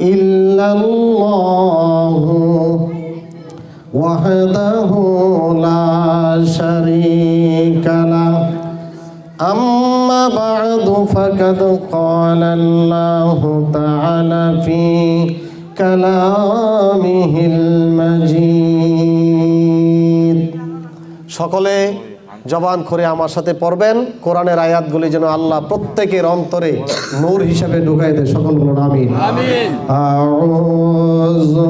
إلا الله وحده لا شريك له أما بعد فقد قال الله تعالى في كلامه المجيد সকলে জবান করে আমার সাথে পড়বেন। কোরআনের আয়াতগুলি যেন আল্লাহ প্রত্যেকের অন্তরে নূর হিসাবে ঢুকাই দেয়। সকল বলুন আমিন। আউযু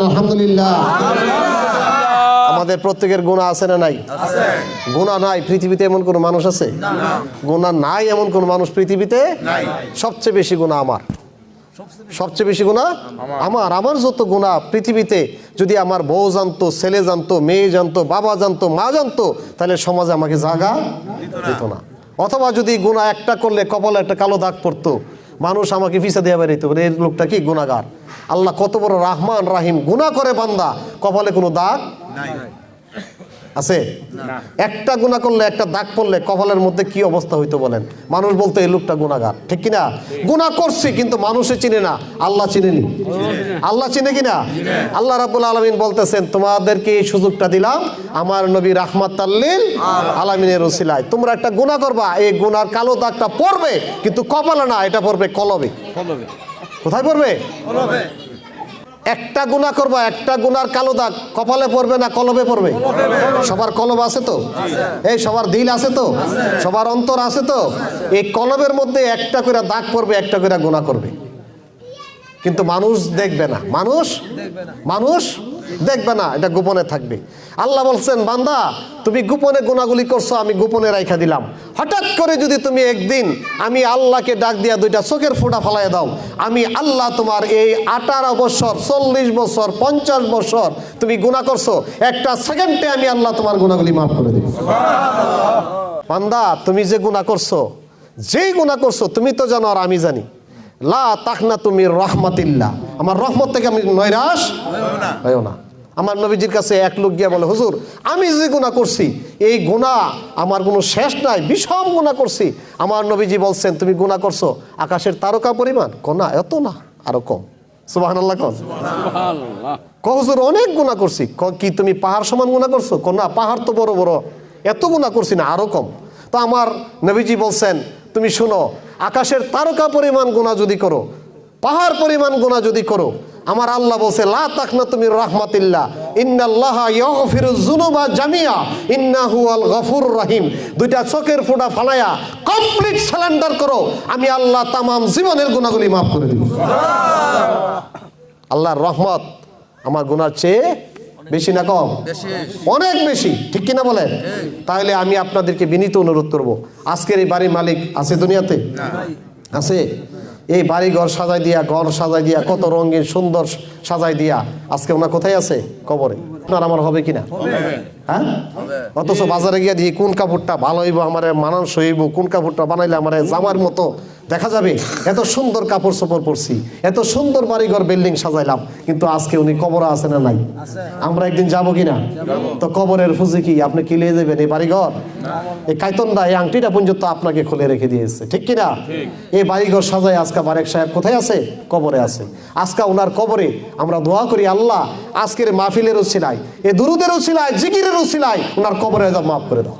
আলহামদুলিল্লাহ। আমাদের প্রত্যেকের গুণা আছে না নাই? গুণা নাই পৃথিবীতে এমন কোন মানুষ আছে? গুণা নাই এমন কোন মানুষ পৃথিবীতে? সবচেয়ে বেশি গুণা আমার। সবচেয়ে বেশি গুণা আমার। আমার। যত গুণা পৃথিবীতে যদি আমার বউ জানতো ছেলে জানতো মেয়ে জানতো বাবা জানতো মা জানতো তাহলে সমাজে আমাকে জাগা দিত না। অথবা যদি গুণা একটা করলে কপালে একটা কালো দাগ পড়তো মানুষ আমাকে ফিসা দেওয়া বেরিত এই লোকটা কি গুণাগার আল্লাহ কত বড় রাহমান, রাহিম গুণা করে বান্দা, কপালে কোনো দাগ আছে? একটা গুণা করলে একটা দাগ পড়লে কপালের মধ্যে কি অবস্থা হইতো বলেন? মানুষ বলতো এই লোকটা গুণাগার ঠিক কিনা? গুণা করছি কিন্তু মানুষে চিনে না। আল্লাহ চিনেনি। আল্লাহ চিনে কিনা? আল্লাহ রাবুল আলমিন বলতেছেন তোমাদেরকে এই সুযোগটা দিলাম। আমার নবী রাহমাত তাল্লিল আলমিনের ওসিলায়। তোমরা একটা গুণা করবা। এই গুনার কালো দাগটা পড়বে কিন্তু কপালে না এটা পড়বে কলবে। কোথায় পড়বে? একটা গুণা করবা, একটা গুনার কালো দাগ কপালে পড়বে না কলবে পড়বে? সবার কলব আছে তো? এই সবার দিল আছে তো? সবার অন্তর আছে তো? এই কলবের মধ্যে একটা করে দাগ পড়বে, একটা করে গুণা করবে। কিন্তু মানুষ দেখবে না। মানুষ? মানুষ দেখবে না। এটা গোপনে থাকবে। আল্লাহ বলছেন বান্দা তুমি গোপনে গুণাগুলি করছ আমি গোপনে রাইখা দিলাম। হঠাৎ করে যদি তুমি একদিন আমি আল্লাহকে ডাক দিয়া দুইটা চোখের ফোঁটা ফালাই দাও আমি আল্লাহ তোমার এই আঠারো বছর চল্লিশ বছর পঞ্চাশ বছর তুমি গুণা করছ একটা সেকেন্ডে আমি আল্লাহ তোমার গুণাগুলি মাফ করে দেব। বান্দা তুমি যে গুণা করছ যেই গুণা করছ তুমি তো জানো আর আমি জানি। লা তাকনা তুমি রহমাতিল্লাহ। আমার রহমত থেকে আমি নৈরাশ হয়েও না। আমার নবীজির কাছে এক লোক গিয়া বলে হুজুর আমি যে গুণা করছি এই গুণা আমার কোনো শেষ নাই বিষম গুণা করছি। আমার নবীজি বলছেন তুমি গুণা করছ আকাশের তারকা পরিমাণ কোনা এত না আরও কম। সুবাহ আল্লাহ কন ক হুজুর অনেক গুণা করছি। ক কি তুমি পাহাড় সমান গুণা করছ? ক না পাহাড় তো বড় বড় এত গুণা করছি না আরও কম। তো আমার নবীজি বলছেন তুমি শুনো আকাশের তারকা পরিমাণ গুণা যদি করো পাহাড় পরিমাণ গুণা যদি করো আমার আল্লাহ বলছে লা তাকনা তুমি রাহমাতিল্লাহ ইন্নাল্লাহ ইয়াগফিরু যুনুবা জামিয়া ইন্নাহু আল গফুর রহিম। দুইটা চোখের ফোঁটা ফালায়া কমপ্লিট সারেন্ডার করো আমি আল্লাহ তামাম জীবনের গুণাগুলি মাফ করে দিব। আল্লাহর রহমত আমার গুনার চেয়ে বেশি না কম? অনেক বেশি ঠিক কিনা বলেন? তাহলে আমি আপনাদেরকে বিনীত অনুরোধ করব। আজকের এই বাড়ির মালিক আছে দুনিয়াতে? আছে? এই বাড়ি ঘর সাজাই দিয়া, ঘর সাজাই দিয়া, কত রঙিন সুন্দর সাজাই দিয়া। আজকে ওনার কোথায় আছে? কবরে। আপনার আমার হবে কিনা? হ্যাঁ? অথচ বাজারে গিয়ে দিয়ে কোন কাপড়টা ভালো হইব আমার মানান সইব কোন কাপড়টা বানাইলে আমার জামার মতো দেখা যাবে? এত সুন্দর কাপড় চোপড় পরছি এত সুন্দর বাড়িঘর বিল্ডিং সাজাইলাম কিন্তু আজকে উনি কবর আছে না নাই? আমরা একদিন যাব কিনা? তো কবরের ফুজি কি? আপনি কি লিয়ে যাবেন এই বাড়িঘর? এই কাইতনটা এই আংটিটা পর্যন্ত আপনাকে খুলে রেখে দিয়েছে ঠিক কিনা? এই বাড়িঘর সাজাই আজকে বারেক সাহেব কোথায় আছে? কবরে আছে। আজকে ওনার কবরে আমরা দোয়া করি আল্লাহ আজকের মাহফিলেরও ছিলাই এ দুরুদেরও ছিলাই জিকিরেরও ছিলাই ওনার কবরে যা মাফ করে দাও।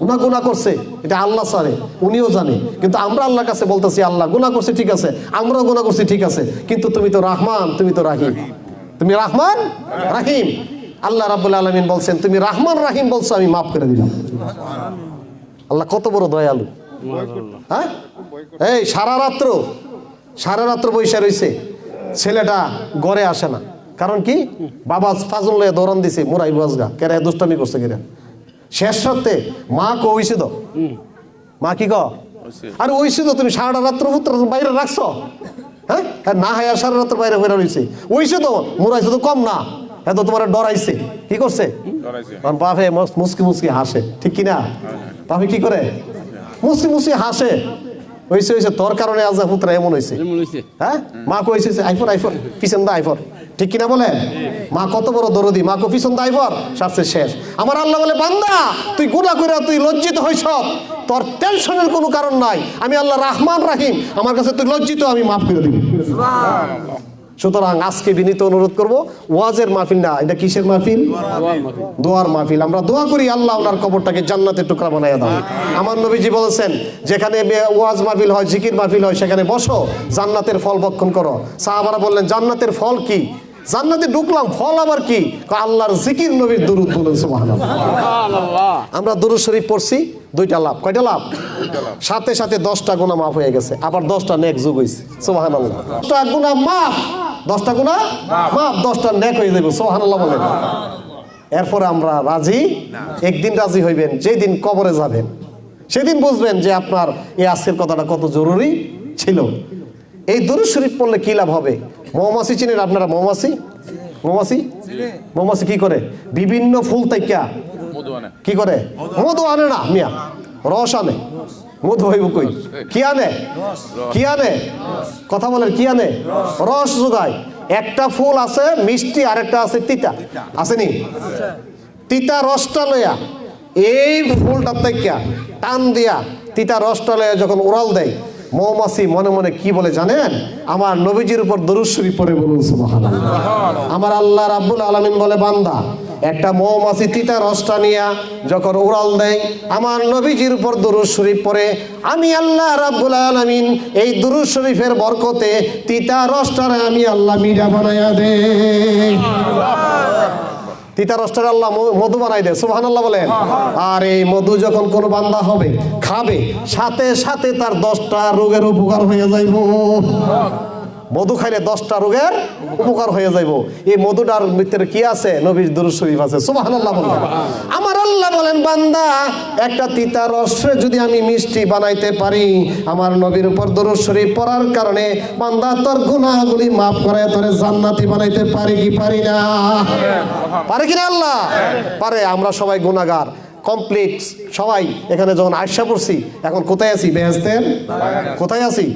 গুণা গুণা করছে এটা আল্লাহ সারে উনিও জানে। কিন্তু আমরা আল্লাহর কাছে বলতেছি আল্লাহ গুণা করছে ঠিক আছে। আমরাও গুণা করছি ঠিক আছে। কিন্তু তুমি তো রাহমান তুমি তো রাহিম। তুমি রাহমান? রাহিম। আল্লাহ রাব্বুল আলামিন বলছেন তুমি রাহমান রাহিম বলছো আমি মাফ করে দিলাম। আল্লাহ কত বড় দয়ালু। হ্যাঁ? এই সারা রাত্র সারা রাত্র বৈশা রইছে। ছেলেটা গড়ে আসে না। কারণ কি? বাবা ফাজল লয়ে দৌড়ান দিছে মোরাই বাজগা কেরা দুষ্টামি করছে কেরা? শেষ সত্যে মা কো হইছে তো মা কি ক? আর ওইছে তো তুমি সারা রাত্র পুত্র বাইরে রাখছো? হ্যাঁ? না হয় আর সারা রাত্র বাইরে হয়ে রয়েছে ওইছে তো মোরাইছে তো কম না এত তোমার ডরাইছে। কি করছে? কারণ বাপে মস- মুসকি মুসকি হাসে। ঠিক কি না বাপে কি করে? মুসকি মুসকি হাসে। হয়েছে হয়েছে তোর কারণে আজ পুত্র এমন হয়েছে হ্যাঁ? মা কইছে হয়েছে আইফোন আইফোন। পিছন দা আইফোন। ঠিক কিনা বলে মা কত বড় দরদি। মা কো পিছন দা আইফোন? সারছে শেষ। আমার আল্লাহ বলে বান্দা তুই গুণা করে তুই লজ্জিত হইছ। তোর টেনশনের কোনো কারণ নাই। আমি আল্লাহ রাহমান রাহিম। আমার কাছে তুই লজ্জিত আমি মাফ করে দিব। সুতরাং আজকে বিনীত অনুরোধ করব ওয়াজের মাহফিল না এটা কিসের মাহফিল? দোয়ার মাহফিল। আমরা দোয়া করি আল্লাহ ওনার কবরটাকে জান্নাতের টুকরা বানাইয়া দাও। আমার নবীজি বলেছেন যেখানে ওয়াজ মাহফিল হয় জিকির মাহফিল হয় সেখানে বসো জান্নাতের ফল বক্ষণ করো। সাহাবারা বললেন জান্নাতের ফল কি? জান্নাতে ঢুকলাম ফল আবার কি? আল্লাহর জিকির নবীর দুরুদ বলেন সুবহানাল্লাহ। আমরা দুরুদ শরীফ পড়ছি দুইটা লাভ। কয়টা লাভ? সাথে সাথে দশটা গুণা মাফ হয়ে গেছে আবার দশটা নেক যুগ হয়েছে সোহান আল্লাহ দশটা গুণা মাফ দশটা গুণা মাফ। দশটা নেক হয়ে যাবে সোহান আল্লাহ বলেন। এরপরে আমরা রাজি একদিন রাজি হইবেন যেদিন কবরে যাবেন। সেদিন বুঝবেন যে আপনার এই আজকের কথাটা কত জরুরি ছিল। এই দুরুদ শরীফ পড়লে কি লাভ হবে? মৌমাছি চিনেন আপনারা মৌমাছি? মৌমাছি? মৌমাছি কি করে? বিভিন্ন ফুল তাইকা কি করে? মধু আনে না মিয়া। রস আনে। মধু হইব কই? কি আনে? কি আনে? কথা বলেন কি আনে? রস যোগায়। একটা ফুল আছে মিষ্টি আর একটা আছে তিতা। আসেনি? তিতা রসটা লইয়া এই ফুলটা থেকে টান দিয়া তিতা রসটা লইয়া যখন উড়াল দেয় মৌমাছি মনে মনে কি বলে জানেন? আমার নবীজির উপর দরুশ্বরী পরে বলুন সুবহানাল্লাহ। আমার আল্লাহ রাব্বুল আলামিন বলে বান্দা একটা মৌমাছি তিতা রসটা নিয়া যখন উড়াল দেয় আমার নবীজির উপর দুরুদ শরীফ পরে আমি আল্লাহ রাব্বুল আলামিন এই দুরুদ শরীফের বরকতে তিতা রসটারে আমি আল্লাহ মিঠা বানাইয়া দেই। তিতা রসটার আল্লাহ মধু বানাই দেয় সুবাহান আল্লাহ বলেন আর এই মধু যখন কোনো বান্দা হবে খাবে সাথে সাথে তার দশটা রোগের উপকার হয়ে যাইব। মধু খাইলে দশটা রোগের উপকার হয়ে যাইব। এই মধুটার ভিতরে কি আছে? নবীর দুরুদ শরীফ আছে। বলেন। আমার আল্লাহ বলেন, বান্দা, একটা তিতা রসে যদি আমি মিষ্টি বানাইতে পারি, আমার নবীর উপর দরুদ শরীফ পড়ার কারণে বান্দা তোর গুনাহগুলি মাফ করে, তোরে জান্নাতি বানাইতে পারি কি পারি না? পারে কিনা আল্লাহ? পারে। আমরা সবাই গুনাহগার। কমপ্লিট সবাই। এখানে যখন আয়সা পড়ছি, এখন কোথায় আছি? বেহেস্তের কোথায় আছি?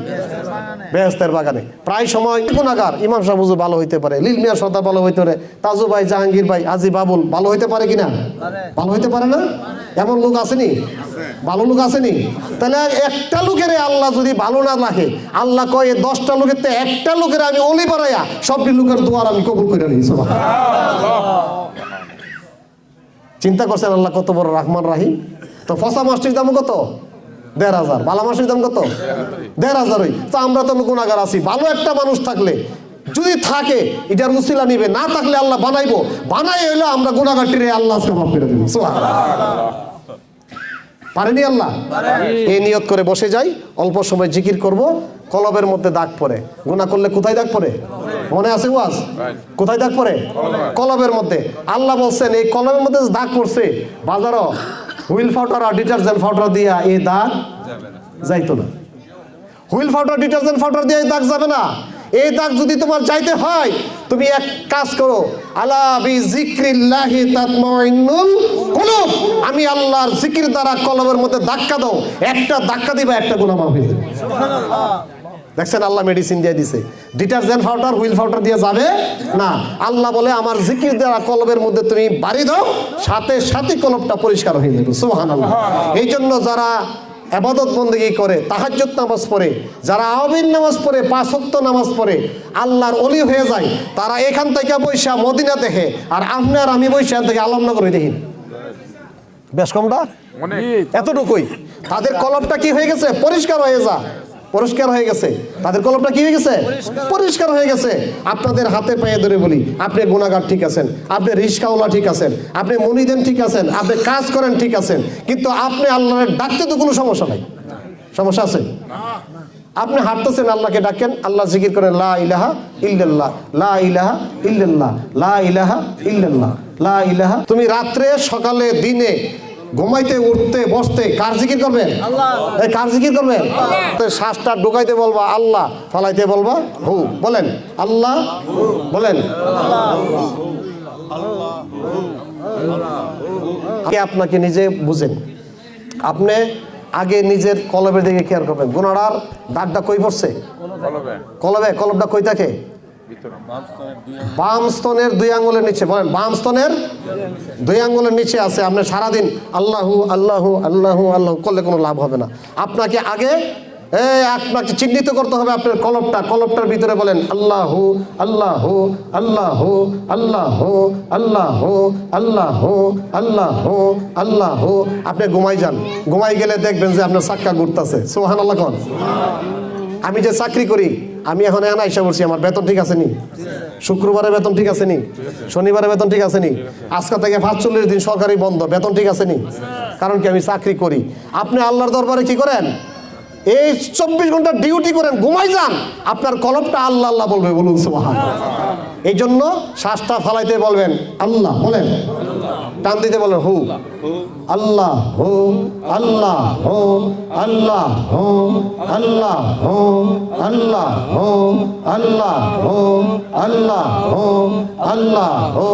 বেহেস্তের বাগানে। প্রায় সময় গুণাগার, ইমাম সাহেব ভালো হইতে পারে, লিল মিয়া সর্দার ভালো হইতে পারে, তাজু ভাই, জাহাঙ্গীর ভাই, আজি বাবুল, ভালো হইতে পারে কিনা? ভালো হইতে পারে না? এমন লোক আসেনি? ভালো লোক আসেনি? তাহলে একটা লোকের আল্লাহ যদি ভালো না রাখে, আল্লাহ কয়, দশটা লোকের তো একটা লোকের আমি অলি বাড়াইয়া সবটি লোকের দোয়ার আমি কবুল করে নিয়েছি চিন্তা করছেন আল্লাহ কত বড় রহমান রাহিম? তো ফসা মাসটির দাম কত? দেড় হাজার। বালা মাসটির দাম কত? দেড় হাজারই। তো আমরা তো গুণাগার আছি। ভালো একটা মানুষ থাকলে, যদি থাকে, এটার উসিলা নিবে। না থাকলে আল্লাহ বানাইবো। বানাই হইল আমরা গুণাগারটিরে আল্লাহ আজকে করে দেবো। পারেনি আল্লাহ? এই নিয়ত করে বসে যাই অল্প সময় জিকির করব কলবের মধ্যে দাগ পড়ে। গুণা করলে কোথায় দাগ পড়ে? মনে আছে ওয়াজ? কোথায় দাগ পড়ে? কলবের। মধ্যে। আল্লাহ বলছেন এই কলবের মধ্যে দাগ পড়ছে বাজারও হুইল ফাউটার আর ডিটারজেন্ট ফাউটার দিয়া এই দাগ যাইতো না। হুইল ফাউটার ডিটারজেন্ট ফাউটার দিয়ে এই দাগ যাবে না। এই দাগ যদি তোমার যাইতে হয় তুমি এক কাজ করো। আলা বি জিক্রিল্লাহি তাতমাইন্নুল কুলুব। আমি আল্লাহর জিকির দ্বারা কলবের মধ্যে ধাক্কা দাও। একটা ধাক্কা দিবা একটা গুনাহ মাফ হয়ে যাবে। দেখছেন আল্লাহ মেডিসিন দিয়ে দিছে। ডিটারজেন্ট পাউডার হুইল পাউডার দিয়ে যাবে? না। আল্লাহ বলে আমার জিকির দ্বারা কলবের মধ্যে তুমি বাড়ি দাও সাথে সাথে কলবটা পরিষ্কার হয়ে যাবে। সোহান আল্লাহ এই জন্য যারা আবাদত বন্দেগি করে তাহাজ্জুদ নামাজ পড়ে যারা আহবিন নামাজ পড়ে পাঁচক্ত নামাজ পড়ে আল্লাহর অলি হয়ে যায় তারা এখান থেকে বৈশা মদিনা দেখে আর আপনার আমি বৈশা থেকে আলমনগরে দেখি। বেশ কমটা? এতটুকুই। তাদের কলমটা কি হয়ে গেছে? পরিষ্কার হয়ে যা। পরিষ্কার হয়ে গেছে। তাদের কলমটা কি হয়ে গেছে? পরিষ্কার। হয়ে গেছে। আপনাদের হাতে পায়ে ধরে বলি আপনি গুণাগার ঠিক আছেন আপনি রিস্কাওয়ালা ঠিক আছেন আপনি মনিদেন ঠিক আছেন আপনি কাজ করেন ঠিক আছেন কিন্তু আপনি আল্লাহর ডাকতে তো কোনো সমস্যা নাই। সমস্যা আছে? আপনি হাঁটতেছেন আল্লাহকে ডাকেন আল্লাহ জিকির করেন লা ইলাহা ইল্লাল্লাহ লা ইলাহা ইল্লাল্লাহ লা ইলাহা ইল্লাল্লাহ লা ইলাহা। তুমি রাত্রে সকালে দিনে ঘুমাইতে উঠতে বসতে কার জিকির করবেন? এই কার জিকির করবেন? তো শ্বাসটা ঢুকাইতে বলবা আল্লাহ। ফালাইতে বলবা হু। বলেন আল্লাহ। বলেন। কে আপনাকে নিজে বুঝেন? আপনি আগে নিজের কলবের দিকে খেয়াল করবেন। গুনার দাগটা কই পড়ছে? কলবে কলবটা কই থাকে? বাম স্তনের দুই আঙ্গুলের নিচে, বলেন, বাম স্তনের দুই আঙ্গুলের নিচে আছে, আপনি সারাদিন আল্লাহু আল্লাহু আল্লাহু, আল্লাহ করলে কোনো লাভ হবে না। আপনাকে আগে আপনাকে চিহ্নিত করতে হবে আপনার কলবটা কলবটার ভিতরে বলেন, আল্লাহ আল্লাহ আল্লাহ আল্লাহ আল্লাহ আল্লাহ আল্লাহ আল্লাহ। আপনি ঘুমাই যান। ঘুমাই গেলে দেখবেন যে আপনার চাক্কা ঘুরতেছে। সোহান আল্লাহ আমি যে চাকরি করি আমি এখন এখানে আইসা বলছি আমার বেতন ঠিক আছে নি? শুক্রবারে বেতন ঠিক আছে নি? শনিবারে বেতন ঠিক আছে নি? আজকে থেকে পাঁচচল্লিশ দিন সরকারি বন্ধ, বেতন ঠিক আছে নি? কারণ কি, আমি চাকরি করি। আপনি আল্লাহর দরবারে কি করেন? এই চব্বিশ ঘণ্টা ডিউটি করেন, ঘুমাই যান। আপনার কলমটা আল্লাহ আল্লাহ বলবে, বলুন সুবাহান এই জন্য শ্বাসটা ফালাইতে বলবেন, আল্লাহ বলেন। টান দিতে বলো হু। আল্লাহ হো আল্লাহ হো আল্লাহ হো আল্লাহ হো আল্লাহ হো আল্লাহ হো আল্লাহ হো আল্লাহ হো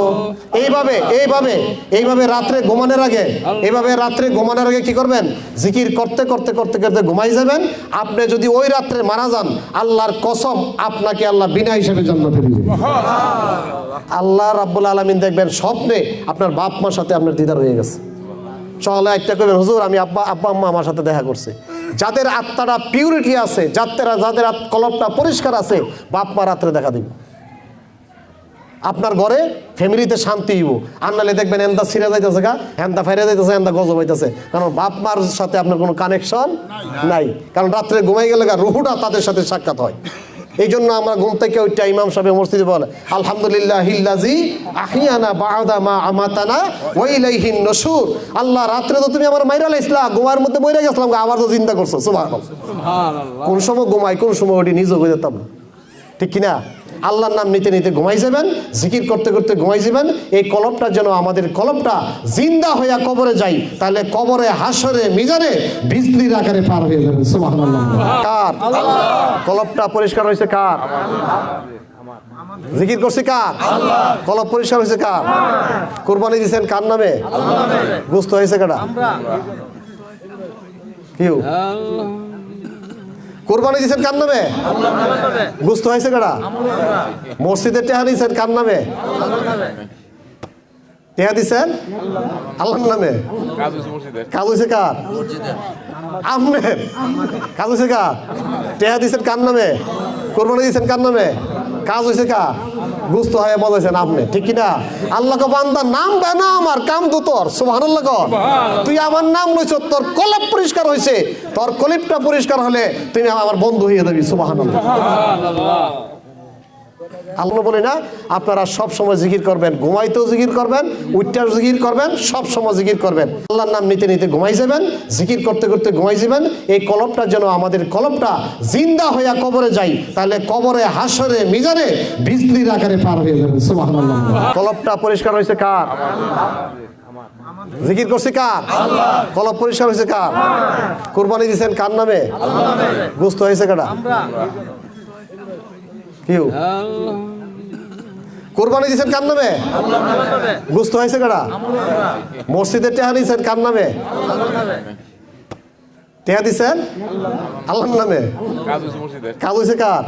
এইভাবে এইভাবে এইভাবে রাত্রে ঘুমানোর আগে, এইভাবে রাত্রে ঘুমানোর আগে কি করবেন? জিকির করতে করতে করতে করতে ঘুমাই যাবেন। আপনি যদি ওই রাত্রে মারা যান, আল্লাহর কসম আপনাকে আল্লাহ বিনা হিসেবে জন্ম ফিরিয়ে আল্লাহ রাব্বুল আলমিন দেখবেন স্বপ্নে আপনার বাপ মার সাথে আপনার দিদার হয়ে গেছে। চলে, একটা করবেন হুজুর, আমি আব্বা আব্বা, আম্মা আমার সাথে দেখা করছে। যাদের আত্মাটা পিউরিটি আছে, যাদের যাদের কলবটা পরিষ্কার আছে, বাপ মা রাত্রে দেখা দিবে। আপনার ঘরে ফ্যামিলিতে শান্তি হইব। আর নাহলে দেখবেন এন্দা ছিঁড়ে যাইতেছে গা এন্দা ফাইরে যাইতেছে এন্দা গজব হইতেছে। কারণ বাপ মার সাথে আপনার কোনো কানেকশন নাই। কারণ রাত্রে ঘুমাই গেলে গা রুহুটা তাদের সাথে সাক্ষাৎ হয়। এই জন্য আমরা ঘুম থেকে ওইটা ইমাম সাহেব মসজিদে বলে আলহামদুলিল্লাহ হিল্লাজি আহিয়ানা বাদা মা আমাতানা ওয়াইলাইহিন নসুর। আল্লাহ রাত্রে তো তুমি আমার মাইরা লাইছিলা ঘুমার মধ্যে মইরা গেছিলাম আবার তো চিন্তা করছ সুবহানাল্লাহ। কোন সময় ঘুমাই কোন সময় ওটি নিজে হয়ে যেতাম না। ঠিক কিনা? আল্লাহর নাম নিতে নিতে ঘুমাই যাবেন জিকির করতে করতে ঘুমাই যাবেন এই কলবটা যেন আমাদের কলপটা জিন্দা হইয়া কবরে যাই তাহলে কবরে হাসরে মিজানে বিজলির আকারে পার হয়ে যাবে সুবহানাল্লাহ। কার? কলবটা পরিষ্কার হয়েছে কার? জিকির করছি কার? কলপ পরিষ্কার হয়েছে কার? কোরবানি দিয়েছেন কার নামে? গুস্ত হয়েছে কাটা কিউ? কোরবানি দিয়েছেন কার নামে? গুস্ত হয়েছে কারা? মসজিদে টেহা দিয়েছেন কার নামে? টেহা দিছেন? আল্লাহর নামে? কাজ হয়েছে কার? আহমেদ। কাজ হয়েছে কার? টেহা দিয়েছেন কার নামে? কোরবানি দিয়েছেন কার নামে? কাজ হয়েছে কা? গুস্ত হয়ে বলেছেন আপনি ঠিক কিনা? আল্লাহ বান্দা নাম বেনা আমার কাম তো তোর সুবাহ তুই আমার নাম লইছ তোর কলেপ পরিষ্কার হয়েছে তোর কলিপটা পরিষ্কার হলে তুমি আমার বন্ধু হয়ে দেবি সুবাহ আল্লাহ বলে না আপনারা সব সময় জিকির করবেন ঘুমাইতেও জিকির করবেন উঠতেও জিকির করবেন সব সময় জিকির করবেন। আল্লাহর নাম নিতে নিতে ঘুমাই যাবেন জিকির করতে করতে ঘুমাই যাবেন এই কলপটা যেন আমাদের কলপটা জিন্দা হইয়া কবরে যাই তাহলে কবরে হাসরে মিজানে বিজলির আকারে পার হয়ে যাবে। সুবহানাল্লাহ। কলপটা পরিষ্কার হয়েছে কার? জিকির করছি কার? কলপ পরিষ্কার হয়েছে কার? কুরবানি দিয়েছেন কার নামে? গুস্ত হয়েছে কাটা কিউ? কোরবানি দিয়েছেন কার নামে? গুস্ত হয়েছে কারা? মসজিদের টেহা দিয়েছেন কার নামে? টেহা দিয়েছেন আল্লাহর নামে? কাজ হয়েছে কার?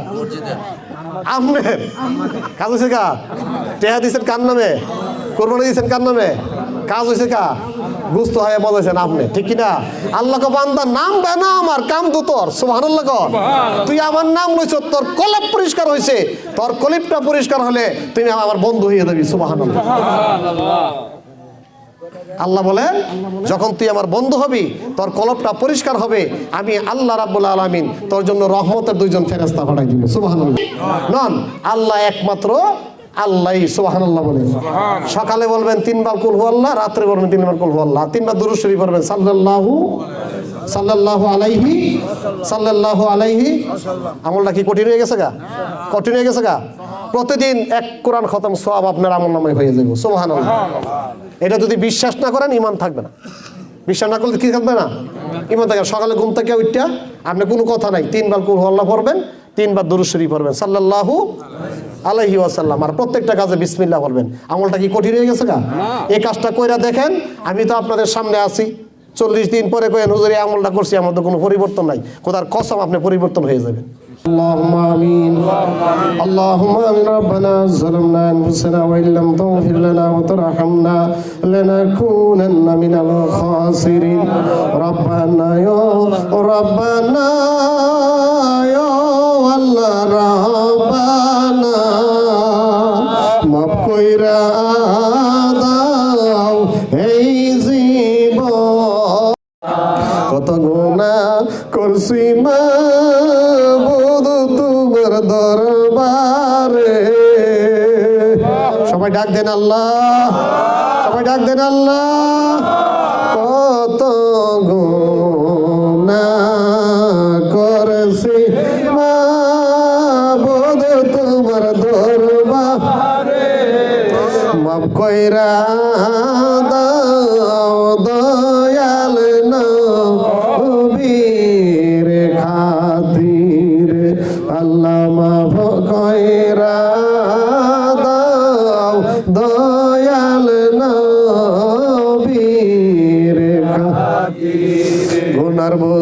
আপনার কাজ হয়েছে কার? টেহা দিয়েছেন কার নামে? কোরবানি দিয়েছেন কার নামে? কাজ হয়েছে কা? গুস্ত হয়ে বলেছেন আপনি ঠিক কিনা? আল্লাহ বান্দা নাম বেনা আমার কাম তো তোর সুবাহ তুই আমার নাম লইছ তোর কলপ পরিষ্কার হয়েছে তোর কলিপটা পরিষ্কার হলে তুমি আমার বন্ধু হয়ে যাবি সুবাহ আল্লাহ বলেন যখন তুই আমার বন্ধু হবি তোর কলপটা পরিষ্কার হবে আমি আল্লাহ রাব্বুল আলামিন তোর জন্য রহমতের দুইজন ফেরেস্তা পাঠাই দিব সুবহানাল্লাহ। নন আল্লাহ একমাত্র আল্লাহ সুবহানাল্লাহ বলেন। সকালে বলবেন তিনবার কুল আল্লাহ রাত্রে বলবেন তিনবার কুল আল্লাহ। তিনবার দুরূদ শরীফ পড়বেন সাল্লাল্লাহু সাল্লাল্লাহু আলাইহি সাল্লাল্লাহু আলাইহি আমলটা কি কঠিন হয়ে গেছে গা? কঠিন হয়ে গেছে গা? প্রতিদিন এক কোরআন খতম সব আপনার আমল নামে হয়ে যাবে সোহান এটা যদি বিশ্বাস না করেন ইমান থাকবে না। বিশ্বাস না করলে কি থাকবে না? ইমান থাকবে সকালে ঘুম থেকে উঠটা আপনি কোনো কথা নাই। তিনবার কুল আল্লাহ পড়বেন তিনবার দুরুশ্বরী পড়বেন সাল্লাল্লাহু আলাইহি ওয়াসাল্লাম আর প্রত্যেকটা কাজে বিসমিল্লাহ বলবেন আমলটা কি কঠিন হয়ে গেছে গা এই কাজটা কইরা দেখেন আমি তো আপনাদের সামনে আছি চল্লিশ দিন পরে কয়েন হুজুর এই আমলটা করছি আমার তো কোনো পরিবর্তন নাই কোথার কসম আপনি পরিবর্তন হয়ে যাবেন اللهم امين اللهم امين ربنا ظلمنا انفسنا وان لم تغفر لنا وترحمنا لنكونن من الخاسرين ربنا يا ربنا কইরা দাও এই জীবন। কত গুণা করছি মা তোমার দরবারে। সবাই ডাক দেন আল্লাহ। সবাই ডাক দেন আল্লাহ।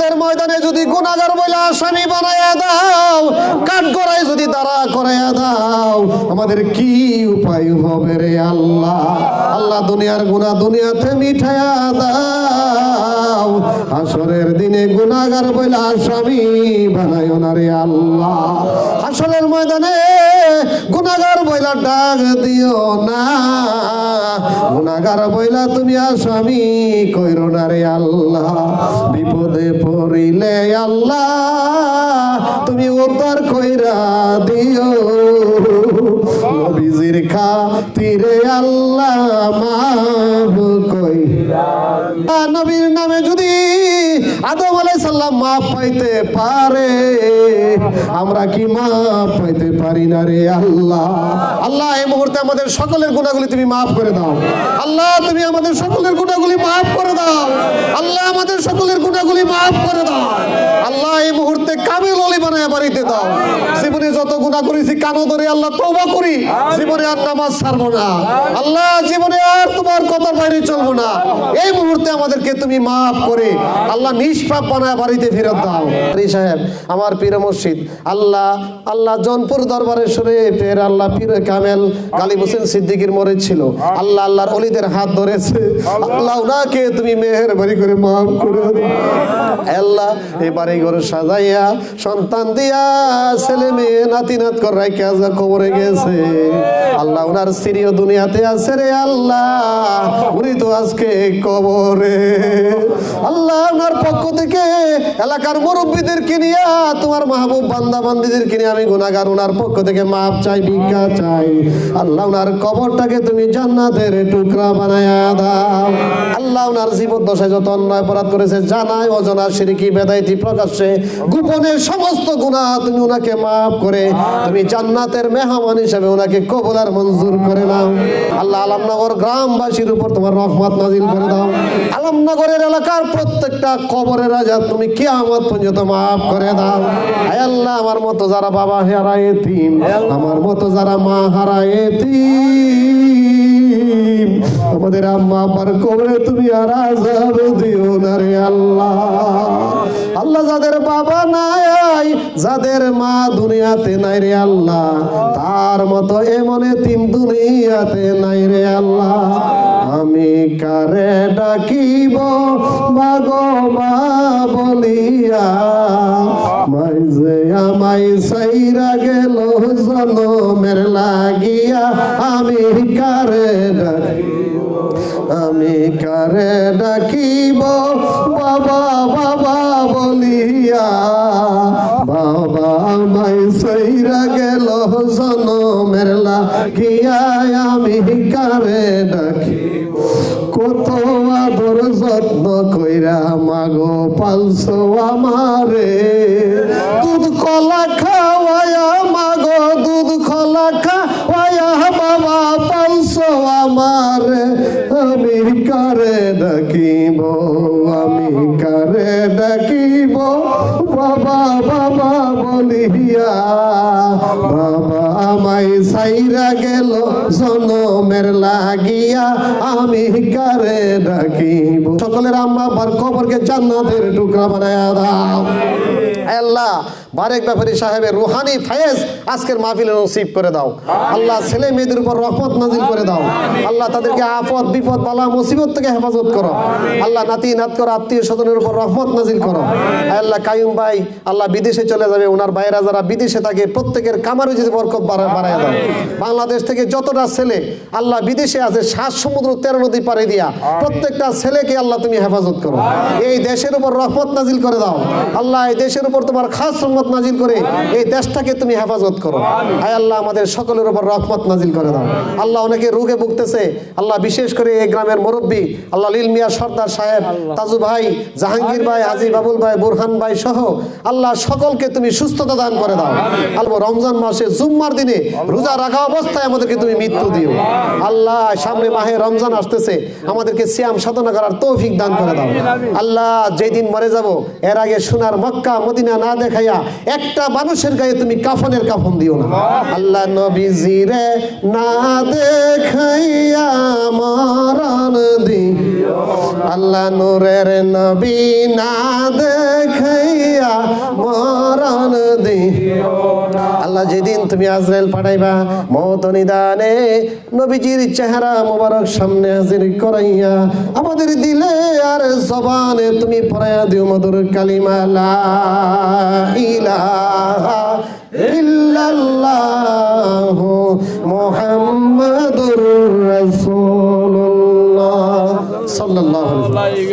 কিয়ামতের ময়দানে যদি গুণাগার বলে আসামি বানাইয়া দাও, কাঠ গড়ায় যদি দাঁড়া করাইয়া দাও, আমাদের কি উপায় হবে রে আল্লাহ? আল্লাহ দুনিয়ার গুণা দুনিয়াতে মিঠাইয়া দাও। হাসরের দিনে গুনাহগার বইলা আসামি বানায় না রে আল্লাহ। হাসরের ময়দানে গুনাহগার বইলা ডাক দিও না। গুনাহগার বইলা তুমি আসামি কইরো না রে আল্লাহ। বিপদে পড়িলে আল্লাহ তুমি উদ্ধার কইরা দিও। নবীজির খাতিরে আল্লাহ মাফ কইরা নবীর নামে যদি আদম আলাইহিস সালাম মাফ পাইতে পারে। আমরা কি মাফ পাইতে পারি না রে আল্লাহ? আল্লাহ, এই মুহূর্তে আমাদের সকলের গুণাগুলি তুমি মাফ করে দাও। আল্লাহ, তুমি আমাদের সকলের গুণাগুলি মাফ করে দাও। আল্লাহ, আমাদের সকলের গুণাগুলি মাফ করে দাও। আল্লাহ, এই মুহূর্তে কামিল অলি বানায় বাড়িতে দাও। জীবনে যত গুণা করেছি কানো ধরে আল্লাহ তওবা করি। জীবনে আর নামাজ ছাড়বো না। আল্লাহ, জীবনে আর তোমার কথার বাইরে চলবো না। এই মুহূর্তে আমাদেরকে তুমি মাফ করে আল্লাহ নিষ্পাপ বানায় বাড়িতে ফেরত দাও। আলী সাহেব আমার পীর মসজিদ আল্লাহ আল্লাহ জনপুর দরবারে সুরে ফের আল্লাহ পীর কামেল কালী হোসেন সিদ্দিকির মরে ছিল। আল্লাহ আল্লাহর অলিদের হাত ধরেছে। আল্লাহ। ওনাকে তুমি মেহেরবানি করে মাফ করে। আল্লাহ এই বাড়ি ঘর সাজাইয়া সন্তান দিয়া ছেলে মেয়ে নাতি নাত কর রাইকে আজ কবরে গেছে। আল্লাহ ওনার স্ত্রীও দুনিয়াতে আছে রে আল্লাহ। উনি তো আজকে কবরে। আল্লাহ ওনার পক্ষ থেকে এলাকার মুরব্বীদেরকে নিয়ে, তোমার মাহবুব বান্দা বান্দিদেরকে নিয়ে আমি গুনাহগার ওনার পক্ষ থেকে মাপ চাই, ভিক্ষা চাই। আল্লাহ ওনার কবরটাকে তুমি জান্নাতের টুকরা বানায়া দাও। আল্লাহ ওনার জীবন দশায় যত অন্যায় অপরাধ করেছে, জানায়, অজনা সিরিকি বেদাইতি প্রকাশ্যে, গোপনে সমস্ত গুনাহ তুমি ওনাকে মাফ করে, তুমি জান্নাতের মেহমান হিসেবে ওনাকে কবুল আর মঞ্জুর করে নাও। আল্লাহ আলমনগর গ্রামবাসীর উপর তোমার রহমত নাজিল করে দাও। আলমনগরের এলাকার প্রত্যেকটা কবরের রাজা তুমি কে আমার পর্যন্ত মাফ করে দাও। আয় আল্লাহ আমার মতো যারা বাবা হারায় আমার মতো যারা মা হারায় আমাদের আম্মা আব্বার কবরে তুমি আর আজাব দিও না রে আল্লাহ। আল্লাহ যাদের বাবা নাই, যাদের মা দুনিয়াতে নাই রে আল্লাহ, তার মতো এমন তিন দুনিয়াতে নাই রে আল্লাহ। আমি কারে ডাকিব মাগো মা বলিয়া মাইজে আমাই সাইরা গেল জনমের লাগিয়া, আমি কারে ডাকিব আমি কারে ডাকিব? বাবা বাবা বলিয়া। বাবা আমাই সইরা গেল জনমের লাগিয়া আমি কারে ডাকিব? কত আদর যত্ন কইরা মাগো পালছো আমারে। দুধ কলা খাওয়ায়া মাগো, দুধ কলা খাওয়ায়া বাবা পালছো আমারে। আমি কারে ডাকিব আমি কারে ডাকিব। বাবা বাবা বলিয়া, বাবা আমায় সাইরা গেল, জনমের লাগিয়া আমি কারে ডাকিব। সকলের আম্মা বার কবরকে জান্নাতের টুকরা বানায়া দাও। আল্লাহ। বারেক ব্যাপারী সাহেবের রুহানি ফায়েজ আজকের মাহফিলে নসিব করে দাও। আল্লাহ ছেলে মেয়েদের উপর রহমত নাজিল করে দাও। আল্লাহ তাদেরকে আপদ বিপদ, বালা, মুসিবত থেকে হেফাজত করো। আল্লাহ নাতি নাত করো আত্মীয় স্বজনের উপর রহমত নাজিল করো। আল্লাহ কায়ুম ভাই, আল্লাহ বিদেশে চলে যাবে। ওনার ভাইরা যারা বিদেশে থাকে, প্রত্যেকের কামারে যদি বরকত বাড়া- বাড়ায় দাও। বাংলাদেশ থেকে যতটা ছেলে আল্লাহ বিদেশে আছে, সাত সমুদ্র তেরো নদী পাড়ে দিয়া প্রত্যেকটা ছেলেকে আল্লাহ তুমি হেফাজত করো। এই দেশের উপর রহমত নাজিল করে দাও। আল্লাহ এই দেশের উপর তোমার খাস রহমত নাজিল করে এই দেশটাকে তুমি হেফাজত করো। আয় আল্লাহ আমাদের সকলের উপর রহমত নাজিল করে দাও। আল্লাহ অনেকে রোগে ভুগতেছে। আল্লাহ বিশেষ করে এই গ্রামের মুরব্বী আল্লাহ লীল মিয়া সর্দার সাহেব তাজু ভাই জাহাঙ্গীর ভাই হাজি বাবুল ভাই বুরহান ভাই সহ আল্লাহ সকলকে তুমি সুস্থতা দান করে দাও। আল্লাহ রমজান মাসে জুম্মার দিনে রোজা রাখা অবস্থায় আমাদেরকে তুমি মৃত্যু দিও। আল্লাহ সামনে মাহে রমজান আসতেছে। আমাদেরকে সিয়াম সাধনা করার তৌফিক দান করে দাও। আল্লাহ যেদিন মরে যাব এর আগে সোনার মক্কা মদিনা না দেখাইয়া একটা মানুষের গায়ে তুমি কাফনের কাফন দিও না। আল্লাহ নবীজিরে না দেখাইয়া মরণ দি। আল্লাহ নূরের নবী না দেখাইয়া মরণ দি আল্লাহ যেদিন তুমি আজরাইল পাঠাইবা, মত নিদানে নবীজির চেহারা মোবারক সামনে হাজির করাইয়া আমাদের দিলে আর জবানে তুমি পড়াইয়া দিও মধুর কালিমা, লা ইলাহা ইল্লাল্লাহু মুহাম্মাদুর রাসূলুল্লাহ। ওয়াসাল্লাম।